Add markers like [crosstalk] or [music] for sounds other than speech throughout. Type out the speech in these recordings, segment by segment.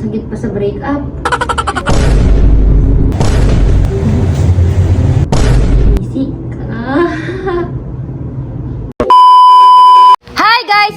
masakit pa sa breakup.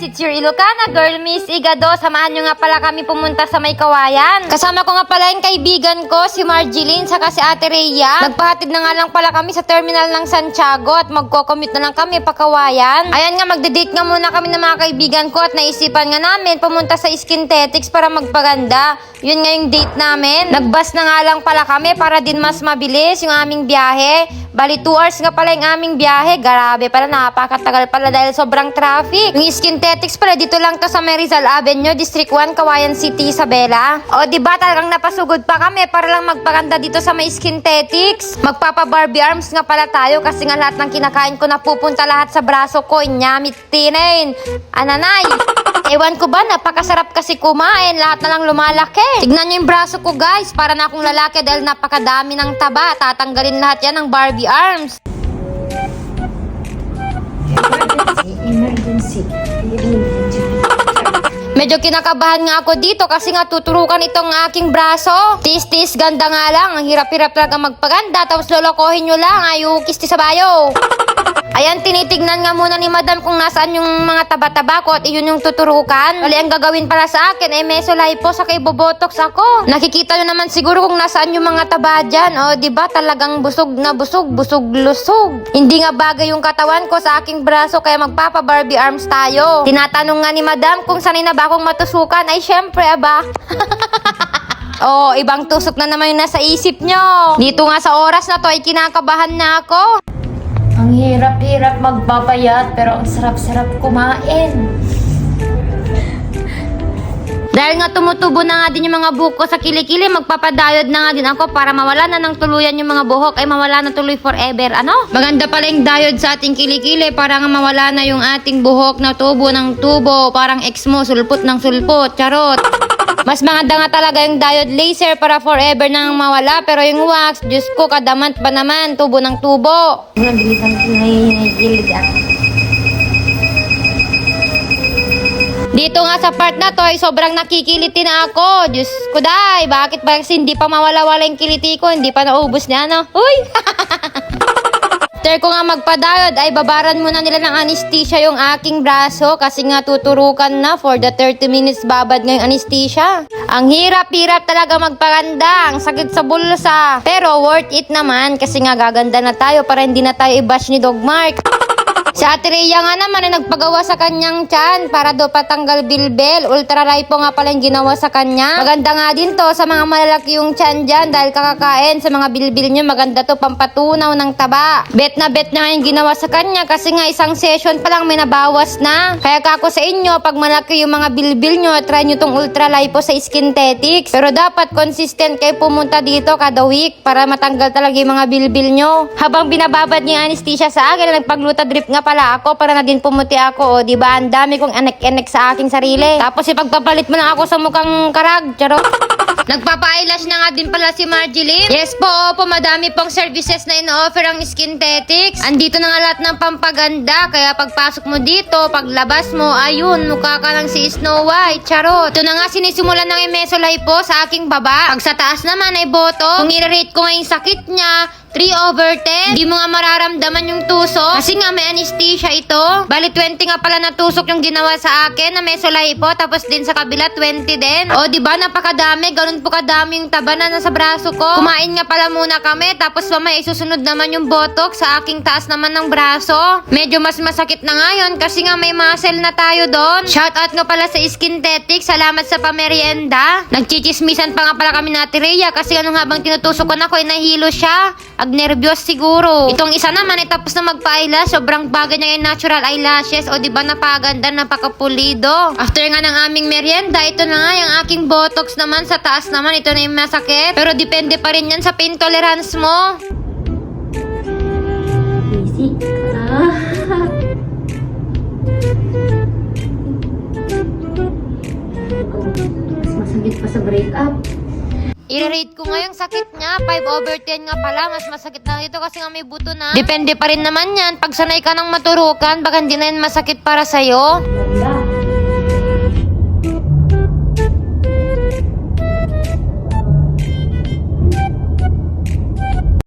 It's your Ilocana girl, Miss Igado. Samahan nyo nga pala kami pumunta sa may kawayan. Kasama ko nga pala yung kaibigan ko, si Marjeline, saka si Ate Rhea. Nagpahatid na nga lang pala kami sa terminal ng Santiago at magko-commute na lang kami pa kawayan. Ayan nga, magde-date nga muna kami ng mga kaibigan ko at naisipan nga namin pumunta sa Skinthetics para magpaganda. Yun nga yung date namin. Nagbus na nga lang pala kami para din mas mabilis yung aming biyahe. Bali, 2 hours nga pala yung aming biyahe. Grabe pala, napakatagal pala dahil sobrang traffic. Yung Skinthetics pala, dito lang to sa May Rizal Avenue, District 1, Kawayan City, Isabela. O, di ba talagang napasugod pa kami para lang magpaganda dito sa may Skinthetics. Magpapa Barbie arms nga pala tayo kasi nga lahat ng kinakain ko napupunta lahat sa braso ko. Inyamit tinayin. Ananay. Ewan ko ba, napakasarap kasi kumain. Lahat na lang lumalaki. Tignan nyo yung braso ko, guys. Para na akong lalaki dahil napakadami ng taba. Tatanggalin lahat yan ng Barbie arms. Emergency. Emergency. Medyo kinakabahan nga ako dito kasi nga tuturukan itong aking braso. Tis-tis, ganda nga lang. Ang hirap-hirap talaga magpaganda. Tapos lolokohin nyo lang. Ayukis ti sa bayo. Ayan, tinitignan nga muna ni madam kung nasaan yung mga taba-taba ko at iyon yung tuturukan. Bali, ang gagawin para sa akin ay mesolay po sa kay bobotox ako. Nakikita nyo naman siguro kung nasaan yung mga taba dyan. O, di ba talagang busog na busog, busog lusog. Hindi nga bagay yung katawan ko sa aking braso kaya magpapa Barbie arms tayo. Tinatanong nga ni madam kung sanay na ba akong matusukan. Ay, syempre, aba. [laughs] Oh, ibang tusok na naman yung nasa isip nyo. Dito nga sa oras na to ay kinakabahan na ako. Ang hirap-hirap magpapayat pero ang sarap-sarap kumain. Dahil nga tumutubo na nga din yung mga buhok ko sa kilikili, magpapadayod na nga din ako para mawala na ng tuluyan yung mga buhok ay mawala na tuloy forever. Ano? Maganda pala yung diode sa ating kilikili para nga mawala na yung ating buhok na tubo ng tubo. Parang ex mo, sulpot ng sulpot. Charot. Mas maganda nga talaga yung diode laser para forever nang mawala. Pero yung wax, Diyos ko, kadamant pa naman, tubo ng tubo. Nabilisan ko nahihigilid ah. Dito nga sa part na to ay sobrang nakikiliti na ako. Diyos ko day, bakit ba hindi pa mawala-wala yung kiliti ko? Hindi pa naubos niya, no? Uy! [laughs] After ko nga magpadayod ay babaran muna nila ng anesthesia yung aking braso kasi nga tuturukan na for the 30 minutes babad ngayong anesthesia. Ang hirap-hirap talaga magpaganda, ang sakit sa bulsa. Pero worth it naman kasi nga gaganda na tayo para hindi na tayo i-bash ni Dog Mark. Si Ate nga naman ay nagpagawa sa kanyang tiyan para daw patanggal bilbel. Ultra lipo nga pala yung ginawa sa kanya. Maganda nga din to sa mga malalaki yung tiyan dyan dahil kakakain sa mga bilbil nyo. Maganda to pampatunaw ng taba. Bet na bet na nga yung ginawa sa kanya kasi nga isang session pa lang may nabawas na. Kaya kako sa inyo, pag malaki yung mga bilbil nyo, try nyo tong ultra lipo sa Skinthetics. Pero dapat consistent kayo pumunta dito kada week para matanggal talaga yung mga bilbil nyo. Habang binababad yung anesthesia sa akin, nagpagluta drip nga pala ako para na din pumuti ako. O, di ba? Ang dami kong anek-enek sa aking sarili. Tapos ipagpapalit mo na ako sa mukhang karag. Charot. Nagpapa-eyelash na nga din pala si Marjeline. Yes po, opo, madami pong services na ino-offer ang Skinthetics. Andito na nga lahat ng pampaganda, kaya pagpasok mo dito, paglabas mo, ayun, mukha ka lang si Snow White. Charot. Ito na nga sinisimulan ng Imesolay po sa aking baba. Pag sa taas naman ay boto. Kung i-rate ko nga yung sakit niya, 3 over 10. Hindi mo nga mararamdaman yung tusok. Kasi nga may anesthesia ito. Bali 20 nga pala na tusok yung ginawa sa akin na may sulay po. Tapos din sa kabila 20 din. O di ba napakadami. Ganun po kadami yung taba na nasa braso ko. Kumain nga pala muna kami. Tapos mamaya isusunod naman yung botok sa aking taas naman ng braso. Medyo mas masakit na ngayon kasi nga may muscle na tayo doon. Shout out nga pala sa Skinthetics. Salamat sa pamerienda. Nagchichismisan pa nga pala kami na Rhea kasi ano habang tinutusok ko na ako ay nahilo siya. Ag nervyos siguro. Itong isa naman ay tapos na magpa-eyelash. Sobrang bagay niya yung natural eyelashes. O di ba napaganda, napakapulido. After nga ng aming merienda, ito na nga yung aking botox naman sa taas naman. Ito na yung masakit. Pero depende pa rin yan sa pain tolerance mo. Basic. [laughs] Pa sa breakup. I-rate ko nga yung sakit niya. 5 over 10 nga pala. Mas masakit na ito kasi nga may buto na. Depende pa rin naman yan. Pag sanay ka ng maturukan, baka hindi na yan masakit para sa'yo. Ganda.